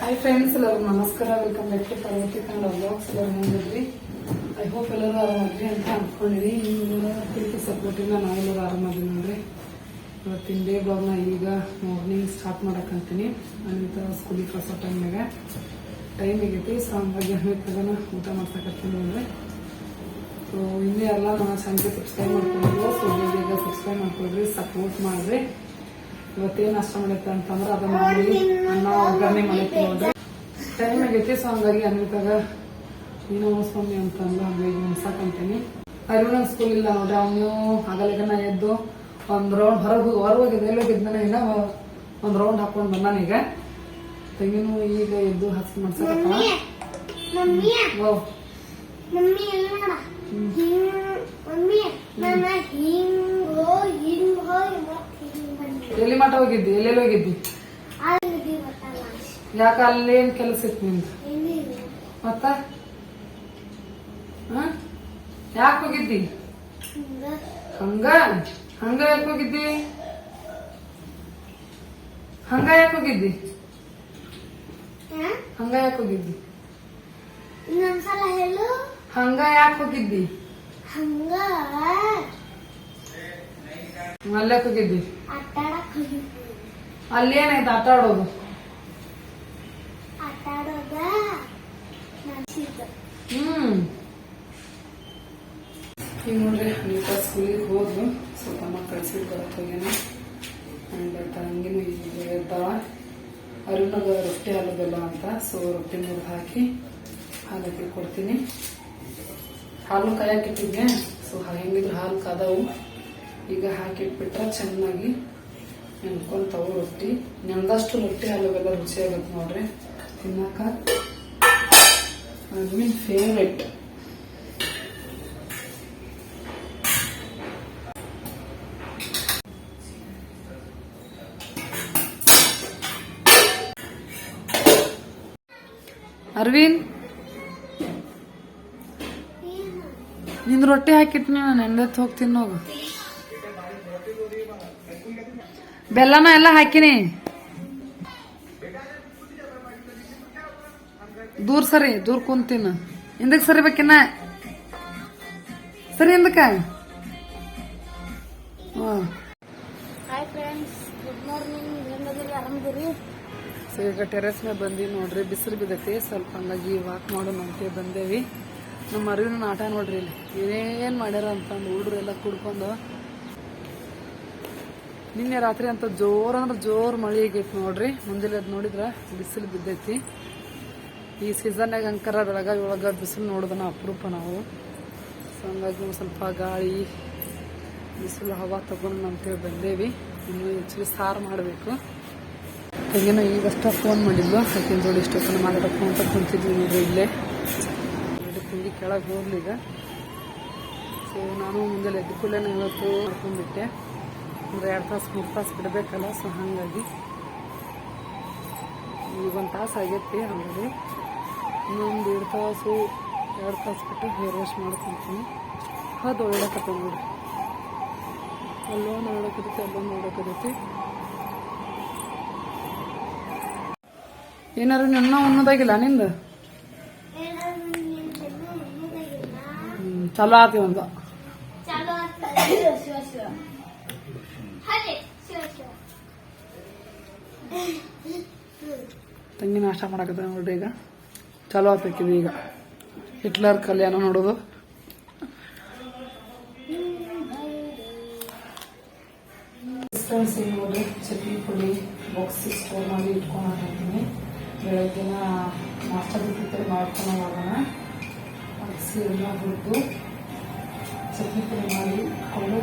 Hi friends ಎಲ್ಲರಿಗೂ ನಮಸ್ಕಾರ. Welcome back to Parvati Kannada blogs ಎಲ್ಲರೂ ಹೆಂಗಿದ್ರಿ? ಐ ಹೋಪ್ ಎಲ್ಲರೂ ಆರಾಮಾದ್ರಿ ಅಂತ ಅನ್ಕೊಂಡಿರಿ ನಿಮ್ಮ ಪ್ರೀತಿ ಸಪೋರ್ಟಿಂದ ನಾವೆಲ್ಲರೂ ಆರಾಮಾದ್ರಿ ನೋಡ್ರಿ. ಇವತ್ತಿನ ಡೇ ಬ್ಲಾಗ್ನ ಈಗ ಮಾರ್ನಿಂಗ್ ಸ್ಟಾರ್ಟ್ ಮಾಡಕ್ಕಂತೀನಿ ಅನಿತ ಸ್ಕೂಲಿಗೆ ಕಳ್ಸೋ ಟೈಮ್ನಾಗ ಟೈಮ್ ಆಗೈತಿ ಸೊ ಹಂಗಾಗಿ ಅನಿತಾಗನ ಊಟ ಮಾಡ್ಸಕತ್ತೀನಿ ನೋಡ್ರಿ ಸೊ ಇನ್ನೇ ಎಲ್ಲ ನಾನು ಸಂಜೆ ಸಬ್ಸ್ಕ್ರೈಬ್ ಮಾಡ್ಕೊಂಡಿದ್ವಿ. ಸೊ ಬೇಗ ಸಬ್ಸ್ಕ್ರೈಬ್ ಮಾಡ್ಕೊಳ್ರಿ ಸಪೋರ್ಟ್ ಮಾಡ್ರಿ. ಇವತ್ತೇನ್ ನಾಷ್ಟ ಮಾಡೈತೆ ಅಂತಂದ್ರೆ ಅದನ್ನ ಮಾಡಿ ಅನ್ನ ಒಗ್ಗರಣೆ ಮಾಡಿತ್ತು ನೋಡ್ರಿ. ಟೈಮ್ ಆಗೈತಿ ಸೊ ಹಂಗಾಗಿ ಅನ್ವಿತಾಗ ಏನೋ ಸ್ವಾಮಿ ಅಂತಂದು ಹಂಗಾಗಿ ಉಣ್ಸಕಂತೀನಿ ಅರಿವಣ ಸ್ಕೂಲ್ ಇಲ್ಲ ನೋಡ್ರಿ ಅವನು ಹಗಲಿಗನ ಎದ್ದು ಒಂದ್ ರೌಂಡ್ ಹೊರಗು ಹೊರಗೆ ಹೋಗಿದ್ದೆ ಎಲ್ಲಿ ಹೋಗಿದ್ದಾನೆ ಈಗ ಒಂದ್ ರೌಂಡ್ ಹಾಕೊಂಡ್ ಬಂದಾನ ಈಗ. ತೆಂಗಿನ ಈಗ ಎದ್ದು ಹಸಿ ಮಾಡ್ಸಕತ್ತ ಮಮ್ಮಿ ಓ. ಮಮ್ಮಿ ಎಲ್ಲ ಮಮ್ಮಿ ನಾನು ಹಿಂಗೋ ಹಿಂಗ್ ಹೋಗಿ ಮತ್ತೆ ಹಿಂಗ್ ಬಂದೆ ಎಲ್ಲಿ ಮಠ ಹೋಗಿದ್ದಿ? ಎಲ್ಲೆಲ್ಲಿ ಹೋಗಿದ್ದಿ? ಅಲ್ಲಿ ಏನ್ ಯಾಕ ಅಲ್ಲೇನ್ ಕೆಲಸ ಇತ್ತು ನಿಮ್ದು ಮತ್ತ? ಯಾಕೆ ಹೋಗಿದ್ದಿ? ಹಿಂಗ. ಹಂಗ? ಯಾಕೆ ಹೋಗಿದ್ದಿ? ಹಂಗ ಯಾಕೆ ಹೋಗಿದ್ದಿ? ಹಂಗ ಯಾಕ ಹೋಗಿದ್ದಿ? ಇನ್ನೊಂದ್ಸಲ ಹೇಳು. ಹಂಗ ಯಾಕೆ ಹೋಗಿದ್ದಿ? ಹಂಗ. ಅಲ್ಲೇ ಹೋಗಿದ್ದಿ? ಹೋಗಿದ್ವಿ ಅಲ್ಲೇನಾಯ್ತು? ಆಟ ಆಡೋದು ಆಟಾಡೋದ ಹ್ಮ್. ಈಗ ನೋಡ್ರಿ ಅನಿತಾ ಸ್ಕೂಲಿಗೆ ಹೋದ್ರು. ಸ್ವಲ್ಪ ಮಕ್ಕಳು ಕಳ್ಸಿಟ್ಟು ಬರಕ್ ಹೋಗ್ಯಾನ ಬಟ್ ಈಗ ಇರ್ತಾವ ಅರುಣಗ ರೊಟ್ಟಿ ಹಾಲದಲ್ಲ ಅಂತ. ಸೊ ರೊಟ್ಟಿ ಮುರಿದು ಹಾಕಿ ಹಾಲಕ್ಕೆ ಕೊಡ್ತೀನಿ. ಹಾಲು ಕಾಯಕ್ಕಿಟ್ಟಿದ್ದೆ ಸೊ ಹೆಂಗಿದ್ರು ಹಾಲು ಕಾದವು. ಈಗ ಹಾಕಿಟ್ಬಿಟ್ರೆ ಚೆನ್ನಾಗಿ ನೆನ್ಕೊಂತಾವು ರೊಟ್ಟಿ. ನೆಂದಷ್ಟು ರೊಟ್ಟಿ ಹಾಲುಗೆಲ್ಲ ರುಚಿ ಆಗತ್ತೆ ನೋಡ್ರಿ. ತಿನ್ನಕ ಅದು ಮೀನ್ ಫೇವ್ರೆಟ್ ಅರವಿಂದ್. ನಿನ್ ನಿಂದ್ ರೊಟ್ಟಿ ಹಾಕಿಟ್ಟು ನಾನು ನೆಂದೆತ್ ಹೋಗ್ತೀನಿ ನೋವು ಬೆಲ್ಲನ ಎಲ್ಲ ಹಾಕಿನಿ. ದೂರ ಸರಿ ದೂರ ಕುಂತೀನ. ಹಿಂದಕ್ ಸರಿ ಬೇಕಿನ್ನ? ಸರಿ ಹಿಂದಕ್ಕ? ಹಾಯ್ ಫ್ರೆಂಡ್ಸ್ ಗುಡ್ ಮಾರ್ನಿಂಗ್ ಹೆಂಗದಿರಿ ಆರಾಮದಿರಿ ಸೊ ಈಗ ಟೆರೆಸ್ ಮೇಲೆ ಬಂದಿ ನೋಡ್ರಿ. ಬಿಸಿಲು ಬಿದ್ದೈತಿ ಸ್ವಲ್ಪ ಹಂಗಾಗಿ ವಾಕ್ ಮಾಡೋಣ ಅಂತ ಬಂದೇವಿ. ನಮ್ಮ ಅರಿವಿನ ಆಟ ನೋಡ್ರಿ ಇಲ್ಲಿ. ಏನೇನು ಮಾಡ್ಯಾರ ಅಂತಂದು ಹುಡುಗರು ಎಲ್ಲ ಕುಡ್ಕೊಂಡು ನಿನ್ನೆ ರಾತ್ರಿ ಅಂತ ಜೋರ್ ಅಂದ್ರೆ ಜೋರ್ ಮಳೆ ಆಗೈತಿ ನೋಡ್ರಿ. ಅದ್ ನೋಡಿದ್ರ ಬಿಸಿಲು ಬಿದ್ದೈತಿ. ಈ ಸೀಸನ್ನಾಗ ಅಂಕರ ಬೆಳಗಾವಿ ಒಳಗ ಬಿಸಿಲು ನೋಡೋದನ್ನ ಅಪರೂಪ ನಾವು. ಸೊ ಹಂಗಾಗಿ ಸ್ವಲ್ಪ ಗಾಳಿ, ಬಿಸಿಲು ಹವಾ ತಗೊಂಡು ಅಂತೇಳಿ ಬಂದೇವಿ. ಇನ್ನು ಹೆಚ್ಚಿಗೆ ಸಾರು ಮಾಡಬೇಕು. ಹಾಗೇನೋ ಈಗಷ್ಟ ಫೋನ್ ಮಾಡಿದ್ಲು. ನೋಡಿ ಜೋಡಿ ಇಷ್ಟೊತ್ತನ ಮಾತಾಡಕ್ಕೆ ಅಂತ ಕುಂತಿದ್ವಿ ನೋಡ್ರಿ ಇಲ್ಲೇ. ಕುಂಡಿ ಕೆಳಗೆ ಹೋಗ್ಲಿ ಈಗ. ಸೊ ನಾನು ಮುಂದೆ ಎದ್ದು ಕೂಡಲೇ ಇವತ್ತು ಮಾಡ್ಕೊಂಡ್ಬಿಟ್ಟೆ. ಅಂದ್ರೆ ಎರಡು ತಾಸು ಮೂರು ತಾಸು ಬಿಡಬೇಕಲ್ಲ ಸೊ ಹಾಗಾಗಿ ಈಗ ಒಂದು ತಾಸು ಆಗೈತಿ ಆಲ್ರೆಡಿ ಇನ್ನೊಂದು ಎರಡು ತಾಸು ಎರಡು ತಾಸು ಬಿಟ್ಟು ಹೇರ್ ವಾಶ್ ಮಾಡ್ಕೊತೀನಿ. ಅದು ಒಳ್ಳೇಕತ್ತ ನೋಡಿ ಅಲ್ಲೊಂದು ನೋಡೋಕತ್ತೈತಿ ಅಲ್ಲೊಂದು ನೋಡೋಕತ್ತೈತಿ ಏನಾರು ನಿನ್ನ ಅನ್ನೋದಾಗಿಲ್ಲ ನಿಂದು? ಏನಾದ್ರು ಚಲೋ ಆತಿ ಒಂದು ತಂಗಿ ನಾಷ್ಟ ಮಾಡಕತ್ತ ನೋಡ್ರಿ ಈಗ. ಚಲೋ ಆತೈಕಿದೆ ಈಗ. ಹಿಟ್ಲರ್ ಕಲ್ಯಾಣ ನೋಡೋದು. ಫ್ರೆಂಡ್ಸ್ ನೋಡ್ರಿ? ಚಟ್ನಿ, ಪುಡಿ ಬಾಕ್ಸಿಗೆ ಸ್ಟೋರ್ ಮಾಡಿ ಇಟ್ಕೊಂಡು ಹಾಕಿದ್ದೀನಿ ಬೆಳಗ್ಗೆನ ನಾಷ್ಟ ಬಿಟ್ಟು ಮಾಡ್ಕೊಂಡು ಹೋಗೋಣ ಅಗಸಿ ಎಲ್ಲ ಹುರಿದು ಚಟ್ನಿ, ಪುಡಿ ಮಾಡಿ ಇಟ್ಕೊಂಡು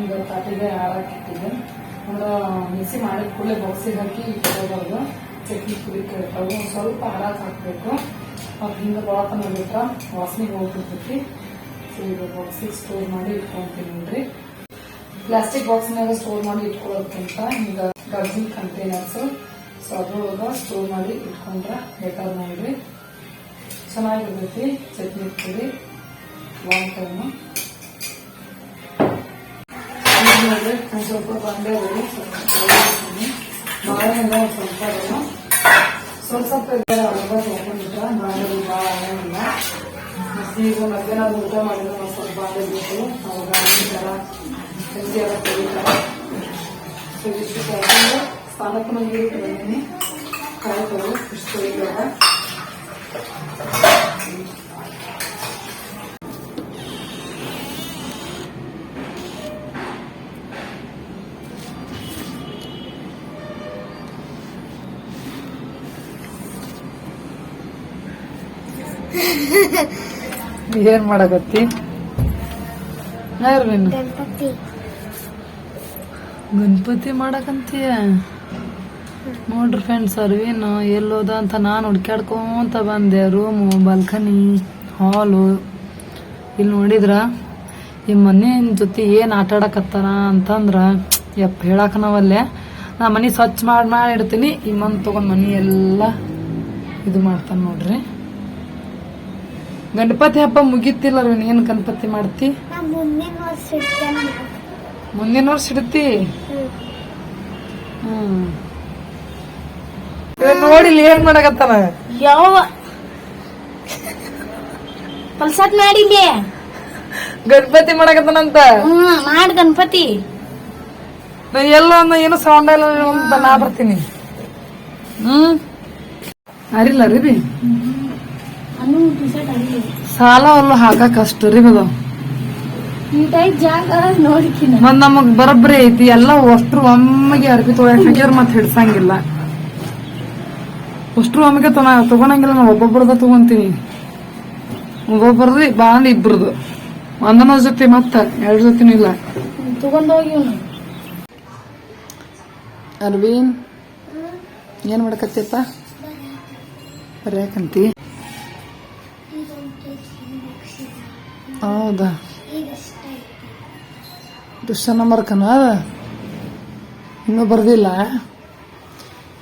ಈಗ ತಾಟಿಗೆ ಹಾರಾಕಿಟ್ಟಿದ್ದೆ ಅಂದ್ರೆ ಮಿಕ್ಸಿ ಮಾಡಿದ ಕೂಡಲೇ ಬಾಕ್ಸಿಗೆ ಹಾಕಿ ಇಟ್ಕೋಬಾರ್ದು ಚಟ್ನಿ ಒಂದ್ ಸ್ವಲ್ಪ ಹಾರಾಕ್ ಹಾಕಬೇಕು ಅದು ಹಿಂಗೆ ಬಳತನ ಬಿಟ್ರೆ ವಾಸನೆಗೆ ಹೋಗ್ಬಿಡ್ತೈತಿ. ಸೊ ಈಗ ಬಾಕ್ಸಿಗೆ ಸ್ಟೋರ್ ಮಾಡಿ ಇಟ್ಕೊಂತೀನಿ ನೋಡ್ರಿ. ಪ್ಲಾಸ್ಟಿಕ್ ಬಾಕ್ಸ್ನಾಗ ಸ್ಟೋರ್ ಮಾಡಿ ಇಟ್ಕೊಳ್ಳೋದಕ್ಕಿಂತ ಈಗ ಗರ್ಜಿನ್ ಕಂಟೈನರ್ಸ್ ಸೊ ಅದ್ರೊಳಗ ಸ್ಟೋರ್ ಮಾಡಿ ಇಟ್ಕೊಂಡ್ರೆ ಬೇಕಾದ ನೋಡ್ರಿ. ಚೆನ್ನಾಗಿರ್ತೈತಿ. ಚಟ್ನಿ ಪುಡಿ ಲಾಂಗ್ ಟೈಮ್ ಒಂದ್ ಸ್ವಲ್ಪ ಬಂಡೆ ಸ್ವಲ್ಪ ಬಾಳೆಹಣ್ಣು ಸ್ವಲ್ಪ ಸ್ವಲ್ಪ ಸ್ವಲ್ಪ ಇದ್ದಾಗ ಅವಾಗ ತೊಗೊಂಡ್ಬಿಟ್ರೆ ಬಾಂಡೆಗಳು ಭಾಳ ಆಗಂಗಿಲ್ಲ ಮತ್ತೆ ಈಗ ಮಧ್ಯಾಹ್ನ ಅದು ಊಟ ಮಾಡಿದ್ರೆ ಒಂದು ಸ್ವಲ್ಪ ಬಾಂಡೆ ಬೇಕು ಅವಾಗ ಹಾಕಿರ್ತಾರ ಸಂಜೆ ಎಲ್ಲ ತೆಗಿತಾರೆ ಸೊ ಇಷ್ಟು ಕಳ್ಕೊಂಡು ಸ್ಥಾನಕ್ಕೆ ನಂಗೆ ಬಂದೀನಿ ಕಾಯ್ತಾರೆ ಇಷ್ಟು ತೊಳಿದಾಗ ಏನ್ ಮಾಡಕತ್ತಿ? ಯಾರ್ವೇನು ಗಣಪತಿ. ಗಣಪತಿ ಮಾಡಕಂತೀಯ? ನೋಡ್ರಿ ಫ್ರೆಂಡ್ಸ್ ಅರ್ವಿನ್ ಎಲ್ಲೋದ ಅಂತ ನಾನು ಹುಡ್ಕ್ಯಾಡ್ಕೊಂತ ಬಂದೆ ರೂಮು ಬಾಲ್ಕನಿ ಹಾಲು ಇಲ್ಲಿ ನೋಡಿದ್ರ ಈ ಮನೆಯ ಜೊತೆ ಏನು ಆಟ ಆಡಕತ್ತಾನ ಅಂತಂದ್ರ ಯಪ್ಪ ಹೇಳಕ್ ನಾವಲ್ಲೇ ನಾ ಮನೆ ಸ್ವಚ್ಛ ಮಾಡಿ ಮಾಡಿ ಇಡ್ತೀನಿ ಈ ಮನ್ ತಗೊಂಡ್ ಮನೆ ಎಲ್ಲ ಇದು ಮಾಡ್ತಾನೆ ನೋಡ್ರಿ. ಗಣಪತಿ ಹಬ್ಬ ಮುಗಿತಿಲ್ಲ ಏನ್ ಏನು ಗಣಪತಿ ಮಾಡ್ತಿ? ಮುಂದಿನ ವರ್ಷ ಇಡ್ತೇನೆ ಮುಂದಿನ ವರ್ಷ ಇಡ್ತಿ? ಹ್ಮ್. ನೋಡಿ ಇಲ್ಲಿ ಏನ್ ಮಾಡಕತ್ತಾನ? ಯಾವ? ಪಲ್ಸತ್ ಮಾಡಿಲಿ ಗಣಪತಿ ಮಾಡಕತ್ತಾನಂತ? ಮಾಡ್ ಗಣಪತಿ. ಎಲ್ಲ ಎಲ್ಲೋ ಒಂದು ಏನು ಸೌಂಡ್ ಇಲ್ಲ ಅಂತ ನಾ ಬರ್ತೀನಿ. ಹ್ಮ್. ಅರಿಲ್ಲ ರೀ ಬಿ ಅನ್ನು ಟಿ-ಶರ್ಟ್ ಅಡಿಲಿ ಸಾಲ ಅಲ್ಲೂ ಹಾಕಕ್ ಅಷ್ಟು ರೀ ಮೇಡಮ್ ಮತ್ ನಮಗ್ ಬರಬ್ರಿ ಐತಿ ಎಲ್ಲ ಅಷ್ಟ್ರು ಒಮ್ಮೆಗೆ ಅರ್ಬಿ ತೊಗೊಳಕ್ ಹಾಕಿದ್ರ ಮತ್ ಹಿಡ್ಸಂಗಿಲ್ಲ. ಅಷ್ಟ್ರು ಒಮ್ಮೆಗೆ ತಗೊಂಡಂಗಿಲ್ಲ ತಗೊಳಂಗಿಲ್ಲ ನಾ ಒಬ್ಬೊಬ್ರದ ತಗೊಂತೀನಿ. ಒಬ್ಬೊಬ್ಬರದು ಬಾಂಡ್ ಇಬ್ರದು. ಒಂದನ ಜೊತೆ ಮತ್ತ ಎರಡ್ ಜೊತೆನೂ ಇಲ್ಲ. ಅರ್ವಿನ್ ಏನ್ ಮಾಡಕತ್ತಿಯಪ್ಪ? ಬರ್ಯಾಕಂತಿ? ಹೌದಾ? ನಂಬರ್ ಅದ ಇನ್ನೂ ಬರ್ದಿಲ್ಲ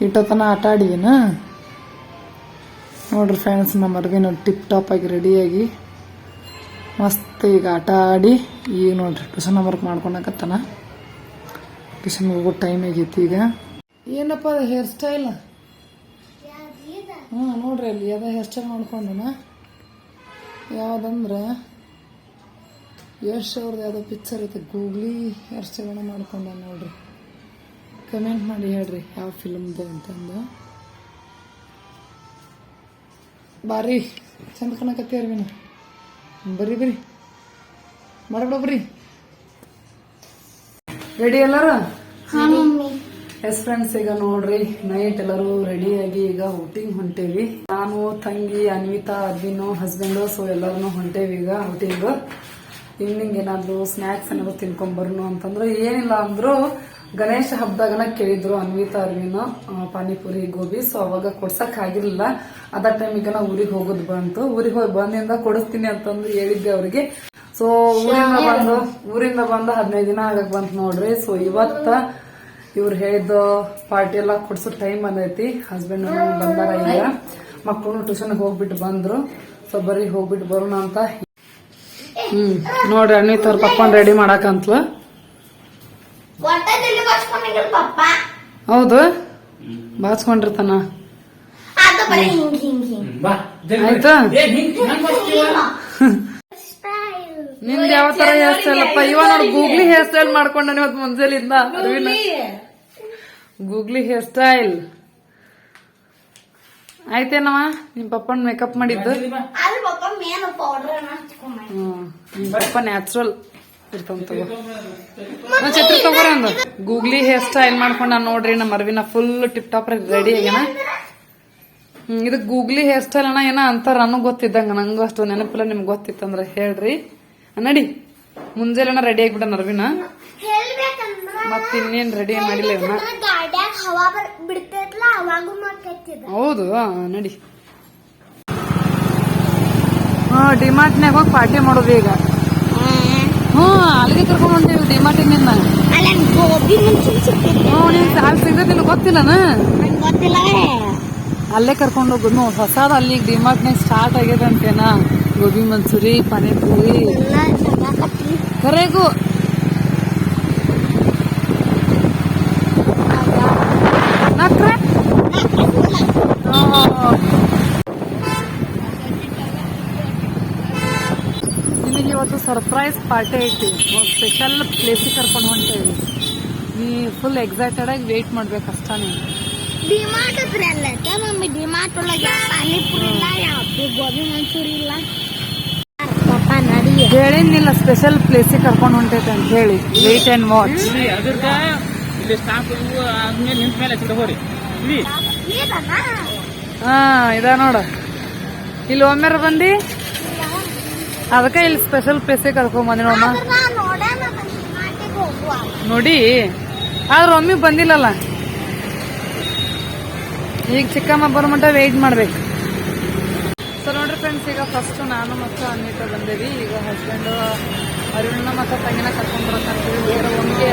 ಇಟ್ಟೋತನ ಆಟ ಆಡಿದೀನ? ನೋಡ್ರಿ ಫ್ರೆಂಡ್ಸ್ ನಮ್ಮ ಅರ್ವಿನ ಟಿಪ್ ಟಾಪ್ ಆಗಿ ರೆಡಿಯಾಗಿ ಮಸ್ತ್ ಈಗ ಆಟ ಆಡಿ ಈಗ ನೋಡ್ರಿ ಟ್ಯೂಷನ್ ವರ್ಕ್ ಮಾಡ್ಕೊಳಕತ್ತಾನ ಟ್ಯೂಷನ್ ಹೋಗೋ ಟೈಮ್ ಆಗೈತಿ ಈಗ. ಏನಪ್ಪ ಅದು ಹೇರ್ ಸ್ಟೈಲ್ ಹಾಂ ನೋಡ್ರಿ ಅಲ್ಲಿ ಯಾವ ಹೇರ್ ಸ್ಟೈಲ್ ಮಾಡ್ಕೊಂಡನ. ಯಾವುದಂದ್ರೆ ಯಶ್ ಅವ್ರದ್ದು ಯಾವುದೋ ಪಿಕ್ಚರ್ ಐತೆ ಗೂಗ್ಲಿ ಹೇರ್ ಮಾಡ್ಕೊಂಡೆ ನೋಡ್ರಿ. ಕಮೆಂಟ್ ಮಾಡಿ ಹೇಳ್ರಿ ಯಾವ ಫಿಲಮ್ದು ಅಂತಂದು ಬಾರಿ ಚಂದ ಕಣಕತ್ತಿ ಅರ್ವಿನ. ಬರ್ರಿ ಬರ್ರಿ. ಮಾಡ್ಬಿಡಬ್ರಿ ರೆಡಿ ಎಲ್ಲಾರ? ಎಸ್ ಫ್ರೆಂಡ್ಸ್ ಈಗ ನೋಡ್ರಿ ನೈಟ್ ಎಲ್ಲರೂ ರೆಡಿಯಾಗಿ ಈಗ ಔಟಿಂಗ್ ಹೊಂಟೇವಿ. ನಾನು ತಂಗಿ ಅನ್ವಿತಾ ಅರ್ವಿನು ಹಸ್ಬೆಂಡು ಸೊ ಎಲ್ಲರೂ ಹೊಂಟೇವಿ ಈಗ ಔಟಿಂಗ್ ಈವ್ನಿಂಗ್ ಏನಾದ್ರು ಸ್ನಾಕ್ಸ್ ಏನಾದ್ರು ತಿನ್ಕೊಂಡ್ ಬರ್ನು ಅಂತಂದ್ರೆ ಏನಿಲ್ಲ ಅಂದ್ರು ಗಣೇಶ ಹಬ್ಬದಾಗನ ಕೇಳಿದ್ರು ಅನ್ವಿತಾ ಅರ್ವಿನ ಪಾನಿಪುರಿ ಗೋಬಿ. ಸೊ ಅವಾಗ ಕೊಡ್ಸಕ್ ಆಗಿರ್ಲಿಲ್ಲ. ಅದ ಟೈಮಿಗೆ ನಾವು ಊರಿಗೆ ಹೋಗೋದು ಬಂತು. ಊರಿಗೆ ಹೋಗಿ ಬಂದಿಂದ ಕೊಡಿಸ್ತೀನಿ ಅಂತಂದು ಹೇಳಿದ್ದೆ ಅವ್ರಿಗೆ. ಸೊ ಊರಿಂದ ಬಂದು ಊರಿಂದ ಬಂದು ಹದಿನೈದು ದಿನ ಆಗಕ್ ಬಂತು ನೋಡ್ರಿ. ಸೊ ಇವತ್ತ ಇವ್ರು ಹೇಳಿದ ಪಾರ್ಟಿ ಎಲ್ಲ ಕೊಡ್ಸೋ ಟೈಮ್ ಬಂದೈತಿ. ಹಸ್ಬೆಂಡ್ ಬಂದಾರ ಈಗ ಮಕ್ಕಳು ಟ್ಯೂಷನ್ ಹೋಗ್ಬಿಟ್ಟು ಬಂದ್ರು. ಸೊ ಬರೀ ಹೋಗ್ಬಿಟ್ಟು ಬರೋಣ ಅಂತ ಹ್ಮ್. ನೋಡ್ರಿ ಅಣ್ಣಿ ತವ್ರ ಪಪ್ಪನ್ ರೆಡಿ ಮಾಡಾಕಂತ್ಲ. ಹೌದು? ಬಾಚ್ಕೊಂಡಿರ್ತಾನ. ಅದು ಬರೀ ಹಿಂಗ್ ಹಿಂಗ್ ಹಿಂಗ್. ಆಯ್ತಾ? ನಿಂದ ಯಾವ ತರ ಹೇರ್ ಸ್ಟೈಲ್ ಅಪ್ಪ? ಇವ ನೋಡಿ ಗೂಗ್ಲಿ ಹೇರ್ ಸ್ಟೈಲ್ ಮಾಡ್ಕೊಂಡಾನೆ ಇವತ್ತು ಮುಂಜಾಲಿಂದ. ಅರವಿನ ಗೂಗ್ಲಿ ಹೇರ್ ಸ್ಟೈಲ್ ಆಯ್ತೇನವ ನಿಮ್ ಪಪ್ಪನ್ ಮೇಕಪ್ ಮಾಡಿದ್ದು? ಪಪ್ಪ ಪೌಡರ್ ಪಪ್ಪ ನ್ಯಾಚುರಲ್ ಒಂದು ಗೂಗ್ಲಿ ಹೇರ್ ಸ್ಟೈಲ್ ಮಾಡ್ಕೊಂಡ ನೋಡ್ರಿ ನಮ್ಮ ಅರವಿನ ಫುಲ್ ಟಿಪ್ ಟಾಪ್ ರೆಡಿ ಆಗ್ಯಾನ. ಇದು ಗೂಗ್ಲಿ ಹೇರ್ ಸ್ಟೈಲ್ ಅಣ್ಣ ಏನ ಅಂತಾರ ನನಗ್ ಗೊತ್ತಿದ್ದಂಗ. ನಂಗೂ ಅಷ್ಟು ನೆನಪಿಲ್ಲ ನಿಮ್ಗೆ ಗೊತ್ತಿತ್ತಂದ್ರ ಹೇಳ್ರಿ. ನಡಿ. ಮುಂಜಾನೆ ರೆಡಿ ಆಗ್ಬಿಟ್ಟ ಅರ್ವಿನ. ಮತ್ತ ಮತ್ ಇನ್ನೇನ್ ರೆಡಿ ಮಾಡಿಲ್ಲ ಇವನ್ನ ಹೌದು ನಡಿ. ಹಾ ಡಿಮಾರ್ಟ್ನ್ಯಾಗ ಹೋಗಿ ಪಾರ್ಟಿ ಮಾಡೋದು ಈಗ. ಹ್ಞೂ ಅಲ್ಲಿಗೆ ಕರ್ಕೊಂಡು ಹೊಂಟೇವಿ ಡಿಮಾರ್ಟಿನಿಂದ ಹ್ಞೂ ನಿನ್ ಅಲ್ಲಿ ಸಿಗೋದಿಲ್ಲ ಗೊತ್ತಿಲ್ಲನ ಅಲ್ಲೇ ಕರ್ಕೊಂಡು ಹೋಗುದು ಹೊಸದ ಅಲ್ಲಿ ಡಿಮಾರ್ಟ್ನಾಗ ಸ್ಟಾರ್ಟ್ ಆಗ್ಯದಂತೇನಾ ಗೋಬಿ ಮಂಚೂರಿ ಪಾನಿಪುರಿ ಕರೆಗೂ ನಕ್ರೆ ಹಾ ಸರ್ಪ್ರೈಸ್ ಪಾರ್ಟಿ ಐತಿ. ಸ್ಪೆಷಲ್ ಪ್ಲೇಸಿಗೆ ಕರ್ಕೊಂಡು ಹೊಂಟೇವಿ. ನೀ ಫುಲ್ ಎಕ್ಸೈಟೆಡ್ ಆಗಿ ವೇಟ್ ಮಾಡ್ಬೇಕು ಅಷ್ಟೇ ನೀವು ಡಿಮಾರ್ಟ್ ಹತ್ರ ಎಲ್ಲ ಐತೆ ಮಮ್ಮಿ ಡಿಮಾರ್ಟ್ ಒಳಗೆ ಪಾನಿಪುರಿ ಇಲ್ಲ ಯಾವುದು ಗೋಬಿ ಮಂಚೂರಿ ಇಲ್ಲ? ಹೇಳಿನಿಲ್ಲ ಸ್ಪೆಷಲ್ ಪ್ಲೇಸಿಗೆ ಕರ್ಕೊಂಡು ಹೊಂಟೈತೆ ಅಂತ ಹೇಳಿ. ವೇಟ್ ಅಂಡ್ ವಾಚ್ ಇಲ್ಲಿ ಅದ್ರಕ್ಕ ಇಲ್ಲಿ ಸ್ಟಾಪ್ ಆದ್ಮೇಲೆ ನಿಂತ ಮೇಲೆ ಇದನ್ನ ಹಾ ಇದ ನೋಡ. ಇಲ್ಲಿ ಒಮ್ಮೆರ ಬಂದಿ? ಅದಕ್ಕೆ ಇಲ್ಲಿ ಸ್ಪೆಷಲ್ ಪ್ಲೇಸಿಗೆ ಕರ್ಕೊಂಡ್ ಬಂದಿ ನೋಡಮ್ಮ. ನೋಡಿ, ಆದ್ರೆ ಒಮ್ಮೆ ಬಂದಿಲ್ಲಲ್ಲ. ಈಗ ಚಿಕ್ಕಮ್ಮ ಬರೋ ಮಟ್ಟ ಮಾಡ್ಬೇಕು. ಸೊ ನೋಡ್ರಿ ಫ್ರೆಂಡ್ಸ್ ಈಗ ಫಸ್ಟ್ ನಾನು ಮತ್ತು ಅನ್ನಿತ ಬಂದೇವಿ. ಈಗ ಹಸ್ಬೆಂಡ್ ಅರುಣ ಮತ್ತು ತಂಗಿನ ಕರ್ಕೊಂಡ್ ಬರಕ್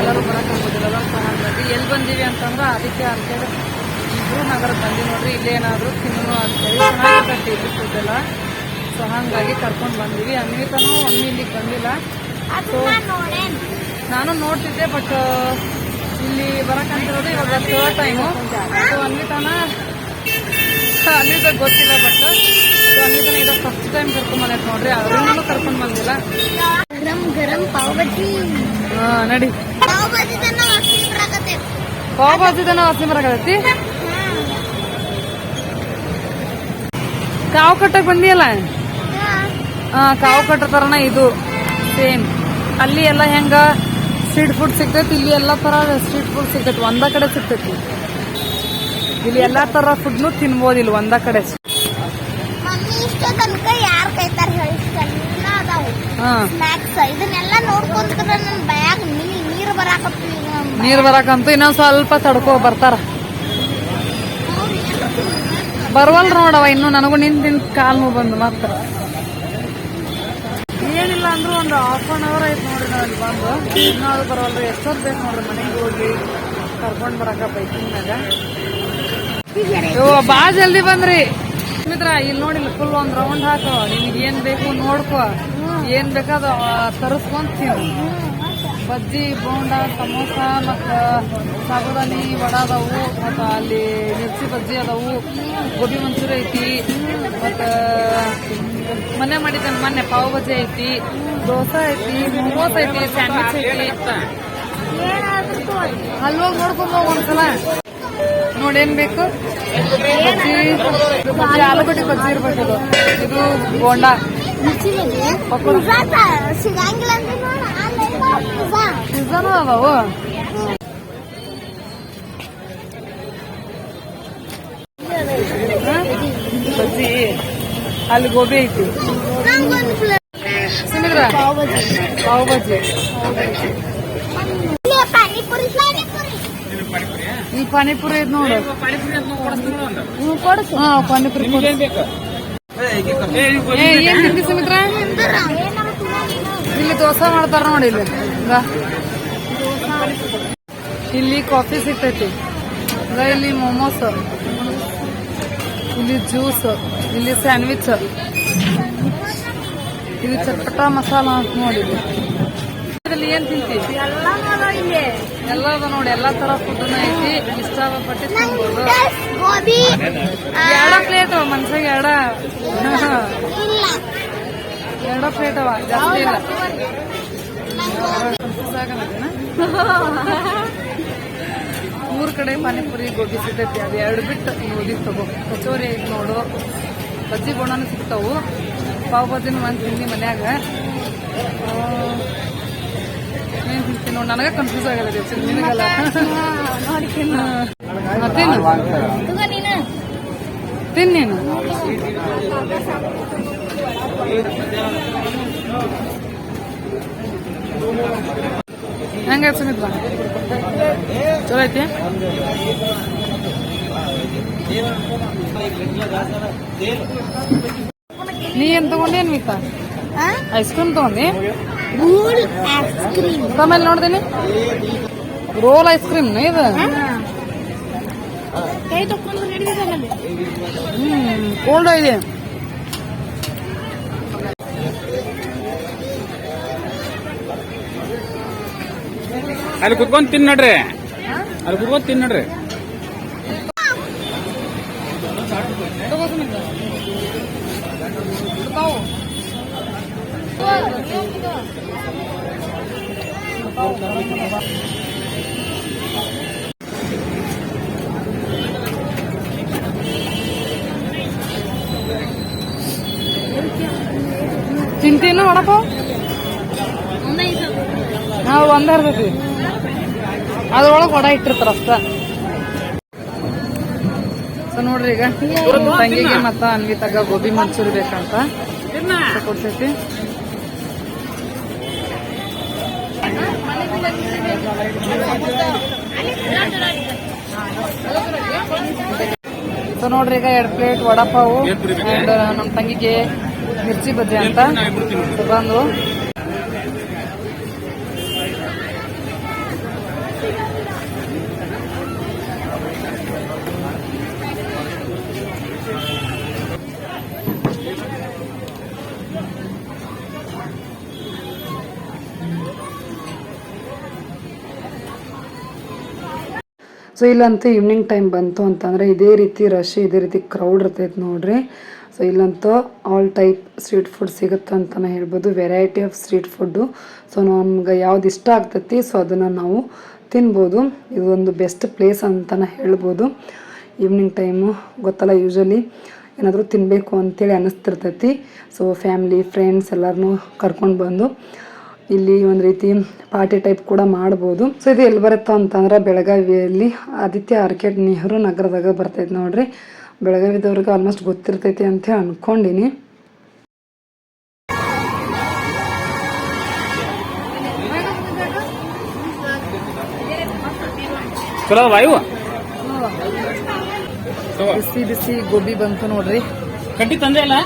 ಎಲ್ಲರೂ ಬರಕ್ಕಾಗೋದಿಲ್ಲ ಸೊ ಹಾಗಾಗಿ ಎಲ್ಲಿ ಬಂದೀವಿ ಅಂತಂದ್ರೆ ಅದಕ್ಕೆ ಅಂತೇಳಿ ಇಬ್ರು ನಗರ ಬಂದಿ ನೋಡ್ರಿ. ಇಲ್ಲೇನಾದ್ರು ತಿನ್ನು ಅಂತೇಳಿ. ಚೆನ್ನಾಗಿರ್ತೈತಿ ಇಲ್ಲಿ ಫುಡ್ ಎಲ್ಲ. ಸೊ ಹಾಗಾಗಿ ಕರ್ಕೊಂಡು ಬಂದೀವಿ. ಅನ್ವಿತಾನು ಒಮ್ಮೆ ಇಲ್ಲಿಗೆ ಬಂದಿಲ್ಲ. ನಾನು ನೋಡ್ತಿದ್ದೆ ಬಟ್ ಇಲ್ಲಿ ಬರಕಂತಿರೋದು ಇವಾಗ ಥರ್ಡ್ ಟೈಮು ಸೊ ಅನ್ವಿತಾನ ಅನ್ವಿತ ಗೊತ್ತಿಲ್ಲ ಬಟ್ ಸೊ ಅನ್ವಿತಾನ ಇದು ಫಸ್ಟ್ ಟೈಮ್ ಕರ್ಕೊಂಡ್ ಬಂದೈತೆ ನೋಡ್ರಿ. ಅವ್ರನ್ನೂ ಕರ್ಕೊಂಡ್ ಬಂದಿಲ್ಲ. ನಡಿ. ಪಾವ್ ತನ್ನ ವಾಸನೆ ಬರಕತ್ತೈತಿ? ಕಾವು ಕಟ್ಟಕ್ ಬಂದಿಯಲ್ಲ? ಕಾವು ಕಟ್ಟ ತರನ ಇದು. ಸೇಮ್ ಅಲ್ಲಿ ಎಲ್ಲ ಹೆಂಗ ಸ್ಟ್ರೀಟ್ ಫುಡ್ ಸಿಗ್ತೈತಿ ಇಲ್ಲಿ ಎಲ್ಲ ತರ ಸ್ಟ್ರೀಟ್ ಫುಡ್ ಸಿಗ್ತೈತಿ. ಒಂದ ಕಡೆ ಸಿಗ್ತೈತಿ. ಇಲ್ಲಿ ಎಲ್ಲ ತರ ಫುಡ್ನು ತಿನ್ಬೋದು ಇಲ್ಲಿ ಒಂದ ಕಡೆ. ನೀರ್ ಬರಾಕಂತ ಇನ್ನೊಂದ್ ಸ್ವಲ್ಪ ತಡ್ಕೋ ಬರ್ತಾರ. ಬರ್ವಲ್ ನೋಡವ ಇನ್ನು ನನಗೂ ನಿಂತ ನಿಂತ ಕಾಲ್ ನೋವು ಬಂದು ಮತ್ತ ಅಂದ್ರೂ ಒಂದು ಹಾಫ್ ಆನ್ ಅವರ್ ಆಯ್ತು ನೋಡ್ರಿ ನಾವು ಇಲ್ಲಿ ಬಂದು. ಇನ್ನೂ ಅದು ಬರವಲ್ರಿ ಎಷ್ಟೊತ್ತು ಬೇಕು ನೋಡ್ರಿ ಮನೆಗೆ ಹೋಗಿ. ಕರ್ಕೊಂಡ್ ಬರಕ ಬೈಕಿಂಗ್ನಾಗ ಓ ಬಾ ಜಲ್ದಿ ಬಂದ್ರಿ. ಮಿತ್ರ ಇಲ್ಲಿ ನೋಡಿ ಫುಲ್ ಒಂದ್ ರೌಂಡ್ ಹಾಕೋ. ನಿಮ್ಗೆ ಏನ್ ಬೇಕು ನೋಡ್ಕೋ. ಏನ್ ಬೇಕಾದ ತರಿಸ್ಕೊಂಡ್ ಬಜ್ಜಿ, ಬೋಂಡ, ಸಮೋಸ ಮತ್ತ ಸಾಗುದಾನಿ ವಡ ಅದಾವು. ಮತ್ತ ಅಲ್ಲಿ ಮಿರ್ಚಿ ಬಜ್ಜಿ ಅದಾವು. ಗೋಬಿ ಮಂಚೂರಿ ಐತಿ. ಮತ್ತ ಮನೆ ಮಾಡಿದ ಮೊನ್ನೆ ಪಾವ್ ಬಜೆ ಐತಿ ದೋಸೆ ಐತಿ ಮೋಮೋಸ್ ಐತಿ ಸ್ಯಾಂಡ್ವಿಚ್ ಐತಿ. ಅಲ್ಲಿ ಹೋಗಿ ನೋಡ್ಕೊಂಡ್ ಹೋಗ್ ಒಂದ್ಸಲ. ನೋಡೇನ್ ಬೇಕು? ಬಜ್ಜಿ ಆಲೂಗಡ್ಡೆ ಬಜ್ಜಿ ಇರ್ಬೇಕು ಇದು. ಇದು ಬೋಂಡ. ಪಿಜ್ಜಾನು ಅದಾವು ಬಜ್ಜಿ ಅಲ್ಲಿ ಗೋಬಿ ಐತಿ ನಂಗೊಂದು ಪ್ಲೇಟ್ ಸಿಮಿದ್ರ ಪಾವ್ ಬಜ್ಜಿ ಪಾವ್ ಬಜ್ಜಿ ಇಲ್ಲೇ ಪಾನಿಪುರಿ ಪಾನಿಪುರಿ ಈ ಪಾನಿಪುರಿ ಐತ್ ನೋಡು ಪಾನಿಪುರಿ ಅಂತ ಕೊಡಿಸ್ತೀನಿ ಒಂದು ನೀವು ಕೊಡಿಸು ಹಾ ಪಾನಿಪುರಿ ಕೊಡು. ಏನ್ ಬೇಕು ಏ ಏನ್ ತಿಂತಿ ಸುಮಿತ್ರ ಇಲ್ಲಿ ದೋಸೆ ಮಾಡ್ತಾರ ನೋಡಿ ಇಲ್ಲಿ ಇಂದ. ಇಲ್ಲಿ ಕಾಫಿ ಸಿಗ್ತೈತಿ ಇಂದ ಇಲ್ಲಿ ಮೊಮೋಸ್ ಇಲ್ಲಿ ಜ್ಯೂಸ್ ಇಲ್ಲಿ ಸ್ಯಾಂಡ್ವಿಚ್. ಇಲ್ಲಿ ಚಟ್ಪಟ ಮಸಾಲ ಅಂತ ನೋಡಿ. ಇದ್ರಲ್ಲಿ ಏನ್ ತಿಂತಿ ಎಲ್ಲ ನೋಡೋ ಅದ ನೋಡಿ ಎಲ್ಲಾ ತರ ಫುಡ್ ಐತಿ. ಇಷ್ಟಪಟ್ಟು ತಿನ್ಬೋದು. ಗೋಬಿ ಆ, ಎರಡ ಪ್ಲೇಟ್ ಮನ್ಸಾಗ ಎರಡ. ಇಲ್ಲ. ಎರಡ ಪ್ಲೇಟ್ ಅವ ಜಾಸ್ತಿ ಇಲ್ಲ. ನಂಗ್ ಗೋಬಿ ಸಾಕಾಗತ್ತೇನ? ಮೂರ್ ಕಡೆ ಪಾನಿಪುರಿ ಗೋಬಿ ಸಿಗ್ತೈತಿ ಅದು ಎರಡು ಬಿಟ್ಟು ಉದಿದ್ ತಗೋ. ಕಚೋರಿ ಐತಿ ನೋಡು. ಬಜ್ಜಿ ಬೋಣನು ಸಿಗ್ತಾವು. ಪಾವ್ ಬಜ್ಜಿನ ಒಂದು ತಿಂದಿ ಮನ್ಯಾಗ. ಆ, ಏನ್ ತಿಂತೀನಿ ನೋಡಿ ನನಗ ಕನ್ಫ್ಯೂಸ್ ಆಗಲ್ಲ ನಿನಗಲ್ಲ. ತಿನ್ನು. ತಗೋ ನೀನು. ತಿನ್ ನೀನು. ಹೆಂಗ ಸುಮಿತ್ರ? ಚಲೋ ಐತಿ ನೀ ಏನ್ ತಗೊಂಡೇನ್ ಮಿತ್ತ? ಆ? ಐಸ್ ಕ್ರೀಮ್ ತಗೊಂಡಿ? ರೂಲ್ ಐಸ್ ಕ್ರೀಮ್ ಆಮೇಲೆ ನೋಡ್ದೇನಿ? ರೋಲ್ ಐಸ್ ಕ್ರೀಮ್ ಇದು? ಕೈ ತಕೊಂಡು ಹಿಡಿದಿದ್ದಾನೆ ಹ್ಮ್ ಕೋಲ್ಡ್ ಇದೆ ಅಲ್ಲಿ ಕುತ್ಕೊಂಡ್ ತಿನ್ ನೋಡ್ರಿ. ಅಲ್ಲಿ ಕುತ್ಕೊಂಡ್ ತಿನ್ ನೋಡ್ರಿ. ಚಿಂತೆ ಸುಮಿತ್ರ ಮಾಡಪ್ಪ. ನಾವು ಒಂದೇ ಇರ್ತೈತಿ ಅದ್ರೊಳಗೆ ವಡ ಇಟ್ಟಿರ್ತಾರ ಅಷ್ಟ. ಸೊ ನೋಡ್ರಿ ಈಗ ತಂಗಿಗೆ ಮತ್ತ ಅನ್ವಿತಾಗ ಗೋಬಿ ಮಂಚೂರಿ ಬೇಕಂತ. ಕೊಡ್ತೈತಿ. ಸೊ ನೋಡ್ರಿ ಈಗ ಎರಡ್ ಪ್ಲೇಟ್ ವಡಾಪಾವು ಅಂಡ್ ನಮ್ ತಂಗಿಗೆ ಮಿರ್ಚಿ ಬಜ್ಜಿ ಅಂತ. ಬಂದು ಸೊ ಇಲ್ಲಂತೂ ಈವ್ನಿಂಗ್ ಟೈಮ್ ಬಂತು ಅಂತಂದರೆ ಇದೇ ರೀತಿ ರಶ್ ಇದೇ ರೀತಿ ಕ್ರೌಡ್ ಇರ್ತೈತೆ ನೋಡ್ರಿ. ಸೊ ಇಲ್ಲಂತೂ ಆಲ್ ಟೈಪ್ ಸ್ಟ್ರೀಟ್ ಫುಡ್ ಸಿಗುತ್ತೆ ಅಂತಲೇ ಹೇಳ್ಬೋದು. Variety of street food so ನಮ್ಗೆ ಯಾವ್ದು ಇಷ್ಟ ಆಗ್ತೈತಿ ಸೊ ಅದನ್ನು ನಾವು ತಿನ್ಬೋದು. ಇದು ಒಂದು ಬೆಸ್ಟ್ ಪ್ಲೇಸ್ ಅಂತಲೇ ಹೇಳ್ಬೋದು. ಈವ್ನಿಂಗ್ ಟೈಮು ಗೊತ್ತಲ್ಲ ಯೂಶಲಿ ಏನಾದರೂ ತಿನ್ನಬೇಕು ಅಂತೇಳಿ ಅನ್ನಿಸ್ತಿರ್ತೈತಿ ಸೊ ಫ್ಯಾಮ್ಲಿ ಫ್ರೆಂಡ್ಸ್ ಎಲ್ಲರನ್ನೂ ಕರ್ಕೊಂಡು ಬಂದು ಇಲ್ಲಿ ಒಂದು ರೀತಿ ಪಾರ್ಟಿ ಟೈಪ್ ಕೂಡ ಮಾಡ್ಬೋದು. ಸೊ ಇದು ಎಲ್ಲಿ ಬರುತ್ತೋ ಅಂತಂದ್ರೆ ಬೆಳಗಾವಿಯಲ್ಲಿ ಆದಿತ್ಯ ಆರ್ಕೆಡ್ ನೆಹರು ನಗರದಾಗ ಬರ್ತೈತೆ ನೋಡ್ರಿ. ಬೆಳಗಾವಿದವ್ರಿಗೆ ಆಲ್ಮೋಸ್ಟ್ ಗೊತ್ತಿರ್ತೈತಿ ಅಂತ ಅನ್ಕೊಂಡಿನಿ. ಬಿಸಿ ಬಿಸಿ ಗೋಬಿ ಬಂತು ನೋಡ್ರಿ. ಕಟ್ಟಿ ತಂದೆ ಇಲ್ಲ?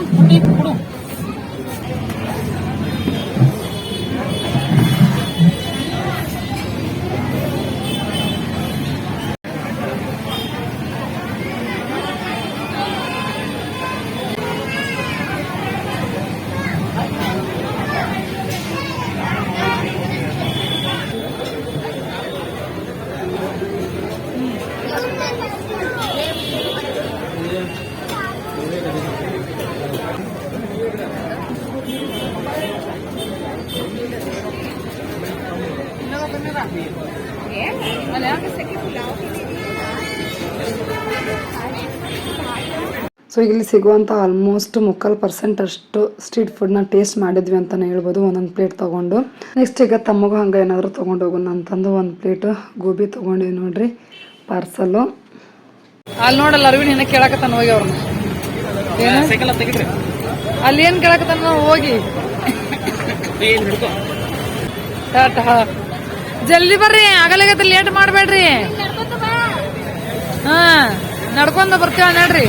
ಸೊ ಇಲ್ಲಿ ಸಿಗುವಂಥ ಆಲ್ಮೋಸ್ಟ್ ಮುಕ್ಕಾಲು ಪರ್ಸೆಂಟ್ ಅಷ್ಟು ಸ್ಟ್ರೀಟ್ ಫುಡ್ನ ಟೇಸ್ಟ್ ಮಾಡಿದ್ವಿ ಅಂತಲೇ ಹೇಳ್ಬೋದು. ಒಂದೊಂದು ಪ್ಲೇಟ್ ತೊಗೊಂಡು. ನೆಕ್ಸ್ಟ್ ಈಗ ತಮ್ಮಗೂ ಹಂಗೆ ಏನಾದರೂ ತೊಗೊಂಡು ಹೋಗೋಣ ಅಂತಂದು ಒಂದು ಪ್ಲೇಟ್ ಗೋಬಿ ತೊಗೊಂಡಿವಿ ನೋಡ್ರಿ ಪಾರ್ಸಲು ಅಲ್ಲಿ ನೋಡಲ್ಲ ಅರವಿಂದ್, ಇನ್ನೂ ಕೇಳಕತ್ತಾನ ಹೋಗಿ ಅವ್ರನ್ನ ಅಲ್ಲಿ ಏನು ಕೇಳಕತ್ತಾನ ಹೋಗಿ. ಹಿಡ್ಕೊ ಟಾಟಾ. ಜಲ್ದಿ ಬರ್ರಿ ಆಗಲಾಗತ್ತೆ ಲೇಟ್ ಮಾಡಬೇಡ್ರಿ. ಹಾ ನಡ್ಕೊಂಡ ಬರ್ತೀವ ನೋಡ್ರಿ.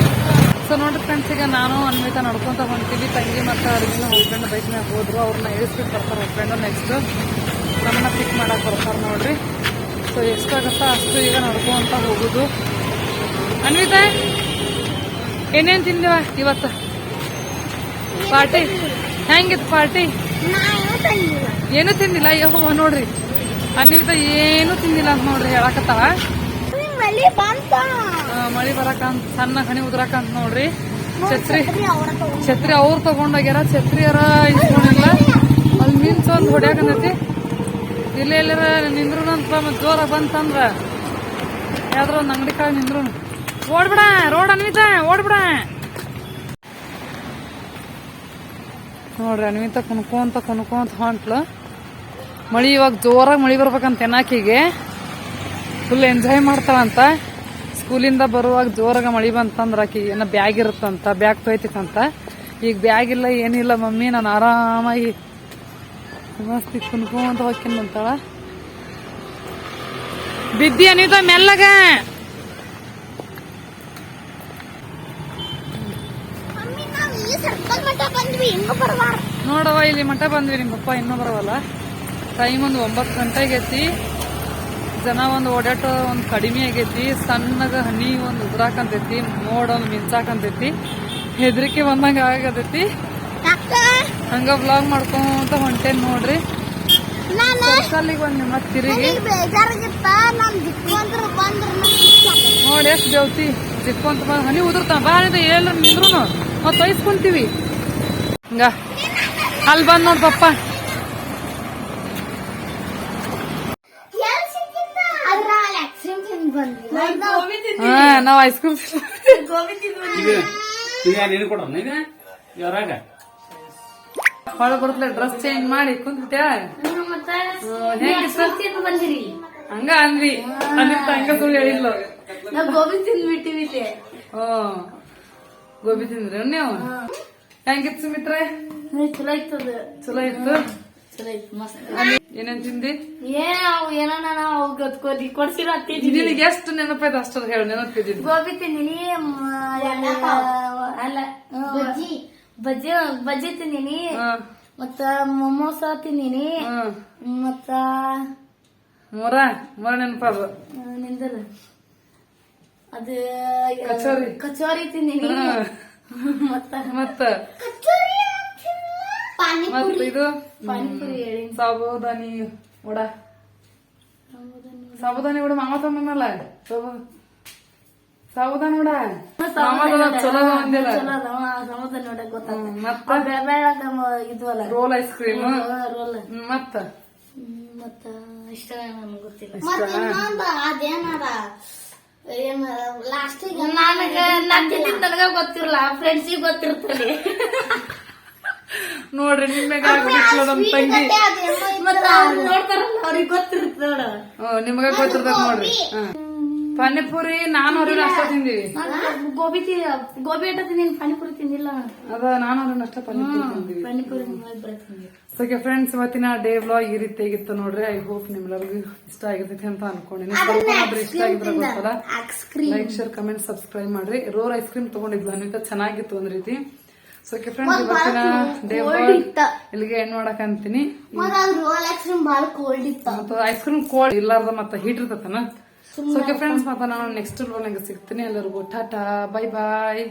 ಸೊ ನೋಡಿ ಫ್ರೆಂಡ್ಸ್ ಈಗ ನಾನು ಅನ್ವಿತಾ ನಡ್ಕೊಂತ ಹೊಂತೀವಿ ತಂಗಿ ಮತ್ತು ಅರ್ಜುನ ಹಸ್ಬೆಂಡ್ ಬೈಕ್ನಾಗ ಹೋದ್ರು. ಅವ್ರನ್ನ ಇಳಿಸ್ಬಿಟ್ಟು ಬರ್ತಾರೆ ಹಸ್ಬೆಂಡು ನೆಕ್ಸ್ಟ್ ನಮ್ಮನ್ನ ಪಿಕ್ ಮಾಡಕ್ಕೆ ಬರ್ತಾರೆ ನೋಡ್ರಿ. ಸೊ ಎಷ್ಟಾಗುತ್ತೋ ಅಷ್ಟು ಈಗ ನಡ್ಕೊಂತ ಹೋಗುದು. ಅನ್ವಿತಾ, ಏನೇನು ತಿಂದಿವ ಇವತ್ತು? ಪಾರ್ಟಿ? ಹೆಂಗಿತ್ತು ಪಾರ್ಟಿ? ಏನು ತಿಂದಿಲ್ಲ. ಯಹೋ ನೋಡ್ರಿ. ಅನ್ವಿತಾ ಏನು ತಿಂದಿಲ್ಲ ಅಂತ ನೋಡ್ರಿ ಹೇಳಕತ್ತಾವ ಮಳಿ ಬರಕಂತ ಸಣ್ಣ ಹಣಿ ಉದ್ರಕಂತ ನೋಡ್ರಿ. ಛತ್ರಿ ಛತ್ರಿ ಅವ್ರು ತಗೊಂಡೋಗ್ಯಾರ ಛತ್ರಿಯರ ಇಸ್ಕೊಂಡಿಲ್ಲ. ಅಲ್ಲಿ ಮೀನ್ಸ್ ಒಂದು ಹೊಡ್ಯಾಕಂದೈತಿ ಇಲ್ಲ ಎಲ್ಲರ ನಿಂದ್ರು ಅಂತ ಮತ್ ಜೋರ ಬಂತಂದ್ರ ಯಾವ್ದಾರ ಒಂದ್ ಅಂಗಡಿ ಕಾಯಿ ನಿಂದ್ರು ಓಡ್ಬಿಡ ರೋಡ್ ಅನ್ವಿತ ಓಡ್ಬಿಡ. ನೋಡ್ರಿ ಅನ್ವಿತ ಕುಣ್ಕೊಂತ ಕುಣ್ಕೊಂತ ಹೊಂಟ್ಲು. ಮಳಿ ಇವಾಗ ಜೋರಾಗಿ ಮಳಿ ಬರ್ಬೇಕಂತ ಎನ್ನಾಕಿಗೆ ಫುಲ್ ಎಂಜಾಯ್ ಮಾಡ್ತಾಳಂತ. ಸ್ಕೂಲಿಂದ ಬರುವಾಗ ಜೋರಾಗ ಮಳಿ ಬಂತಂದ್ರೆ ಆಕಿ ಏನ ಬ್ಯಾಗ್ ಇರುತ್ತಂತ ಬ್ಯಾಗ್ ತೊಯ್ತಿತ್ತಂತ. ಈಗ ಬ್ಯಾಗ್ ಇಲ್ಲ ಏನಿಲ್ಲ ಮಮ್ಮಿ ನಾನು ಆರಾಮಾಗಿ ಮಸ್ತಿ ಕುನ್ಕೊಂತ ಹೋಗ್ತೀನಿ ಅಂತಾಳ ಬಿದ್ದಿ ಅನಿತ ಮೆಲ್ಲಗ. ನೋಡವ ಇಲ್ಲಿ ಮಠ ಬಂದ್ವಿ ನಿಮ್ಮ ಪಪ್ಪ ಇನ್ನೂ ಬರವಲ್ಲ. ಟೈಮ್ ಒಂದು ಒಂಬತ್ತು ಗಂಟೆಗೆ ಐತಿ ಜನ ಒಂದು ಓಡಾಟ ಒಂದು ಕಡಿಮೆ ಆಗೈತಿ ಸಣ್ಣಗ ಹನಿ ಒಂದು ಉದ್ರಾಕಂತೈತಿ ಮೋಡ ಒಂದು ಮಿಂಚಾಕಂತೈತಿ ಹೆದರಿಕೆ ಬಂದಂಗ ಆಗತೈತಿ ಹಂಗ ಬ್ಲಾಗ್ ಮಾಡ್ಕೊಂತ ಹೊಂಟೇನ್ ನೋಡ್ರಿ. ಸರ್ಕಲ್ಲಿಗೆ ಬಂದ್ ಮತ್ತೆ ತಿರುಗಿ. ನೋಡಿ ಎಷ್ಟು ದೇವ್ತಿ ಸಿಕ್ಕೊಂತ ಬಂದ್ ಹನಿ ಉದುರ್ತಾವ. ಬಾರಿದ ಹೇಳ ನಿಂದ್ರು ಮತ್ತೆ ಒಯ್ಸ್ಕೊಂತೀವಿ ಹಂಗ. ಅಲ್ಲಿ ಬಂದ್ ನೋಡ್ ಪಪ್ಪ. ತಿಂದು ಬಂದ್ವಿ. ಹಾ ನಾವ್ ಐಸ್ ಕ್ರೀಮ್ ಇದು ಇದು ಯಾರು ನೀನು ಕೊಡೋಣ ಈಗ ಯಾರಾಗ ಹೊಳ ಬರ್ತಲೆ ಡ್ರೆಸ್ ಚೇಂಜ್ ಮಾಡಿ ಕುಂತ್ಬಿಟ್ಯಾ ಮತ್ತೆ ಹೆಂಗಿತ್ತು ತಿಂದು ಬಂದಿರಿ? ಹಂಗ ಅಂದ್ರಿ ಅದಿರ್ತ ಹಂಗ ಸುಳ್ಳು ಹೇಳಿಲ್ಲ ನಾವ್ ಗೋಬಿ ತಿಂದ್ಬಿಟ್ಟಿವಿ ಹ್ಮ್ ಗೋಬಿ ತಿಂದ್ರಿ ನೀವು? ಹೆಂಗಿತ್ತು ಸುಮಿತ್ರೆ? ಚಲೋ ಇತ್ತು ಚಲೋ ಇತ್ತು? ಏನೇನ್ ತಿಂದಿ? ಏನ್ ಅವು ಏನೋ ನಾವು ಗತ್ಕೋದಿ ಕೊಡ್ಸಿರೋ ತಿಂದಿನಿ ನಿನಗೆ ಎಷ್ಟು ನೆನಪೈತೆ ಅಷ್ಟು ಹೇಳು ನೆನಪಿದ್ದೀನಿ ಗೋಬಿ ತಿಂದಿನಿ ಅಲ್ಲ ಬಜ್ಜಿ. ಬಜ್ಜಿ ಬಜ್ಜಿ ತಿಂದಿನಿ ಮತ್ತ ಮೊಮೋಸ ತಿಂದಿನಿ ಮತ್ತ ಮೊರ ಮೂರ ನೆನಪಾದ ನಿಂದಲ್ಲ ಅದು ಕಚೋರಿ. ಕಚೋರಿ ತಿಂದಿನಿ ಮತ್ತ? ಮತ್ತ? ಮತ್ತ ಇದು? ಸಾಬುದಾನಿ ವಡ. ಸಾಬುದಾನಿ ವಡ. ಮಾಮ ತಮ್ಮನಲ್ಲ ಸಾಬುದಾನಿ ವಡ? ಚಲೋ ಮತ್ತ? ಇದು ಅಲ್ಲ ರೋಲ್ ಐಸ್ ಕ್ರೀಮ್? ರೋಲ್. ಮತ್ತ? ಮತ್ತ? ಇಷ್ಟ ನನ್ಗೆ ಗೊತ್ತಿಲ್ಲ. ಇಷ್ಟ? ಅದೇನದ? ಲಾಸ್ಟಿಗೆ ನನಗ ಗೊತ್ತಿರಲ್ಲ. ಫ್ರೆಂಡ್ಸಿಗೆ ಗೊತ್ತಿರ್ತದೆ. ನೋಡ್ರಿ ನಿಮ್ಗೆ ಆಗ್ಬಿಟ್ಲ ನಮ್ ತಂಗಿ. ನಿಮಗ ಗೊತ್ತಿರ್ತದ ನೋಡ್ರಿ. ಪಾನಿಪುರಿ ನಾನು ಅವ್ರಿಗೆ ಅಷ್ಟ ತಿಂದಿವಿ. ಗೋಬಿ ಗೋಬಿ ಅಟ್ಟ ತಿಂದಿನಿ ಪಾನಿಪುರಿ ತಿಂದಿಲ್ಲ. ನಾನು. ಅದ ನಾನು ಅವ್ರನ್ನ ಅಷ್ಟ ಪಾನಿಪುರಿ ತಿಂದಿವಿ. ಓಕೆ ಫ್ರೆಂಡ್ಸ್ ಇವತ್ತಿನ ಡೇ ವ್ಲಾಗ್ ಈ ರೀತಿ ಆಗಿತ್ತು ನೋಡ್ರಿ. ಐ ಹೋಪ್ ನಿಮ್ಮೆಲ್ಲರಿಗೂ ಇಷ್ಟ ಆಗಿರ್ತೈತಿ ಅಂತ ಅನ್ಕೊಂಡಿನಿ. ಸ್ವಲ್ಪ ಇಷ್ಟ ಆಗಿದ್ರೆ ಗೊತ್ತಲ್ಲ? ಲೈಕ್ ಶೇರ್ ಕಮೆಂಟ್ ಸಬ್ಸ್ಕ್ರೈಬ್ ಮಾಡ್ರಿ. ರೋರ್ ಐಸ್ ಕ್ರೀಮ್ ತಗೊಂಡಿದ್ಲು ಅನ್ವಿತ ಚೆನ್ನಾಗಿತ್ತು ಒಂದ್ ರೀತಿ. ಸೊ ಫ್ರೆಂಡ್ಸ್ ಇವತ್ತಿನ ಡೇ ಇಲ್ಲಿಗೆ ಎಂಡ್ ಮಾಡಕ್ ಅಂತೀನಿ ಮತ್ತ ಐಸ್ ಕ್ರೀಮ್ ಕೋಲ್ಡ್ ಇತ್ತ. ಮತ್ತು ಐಸ್ ಕ್ರೀಮ್ ಕೋಲ್ಡ್ ಇಲ್ಲಾರ್ದ ಮತ್ತೆ ಹೀಟ್ ಇರ್ತತನ. ಸೊ ಓಕೆ ಫ್ರೆಂಡ್ಸ್ ಮತ್ತೆ ನಾನು ನೆಕ್ಸ್ಟ್ ವ್ಲಾಗ್ ಸಿಗ್ತೀನಿ. ಎಲ್ಲರಿಗೂ ಟಾಟಾ ಬೈ ಬಾಯ್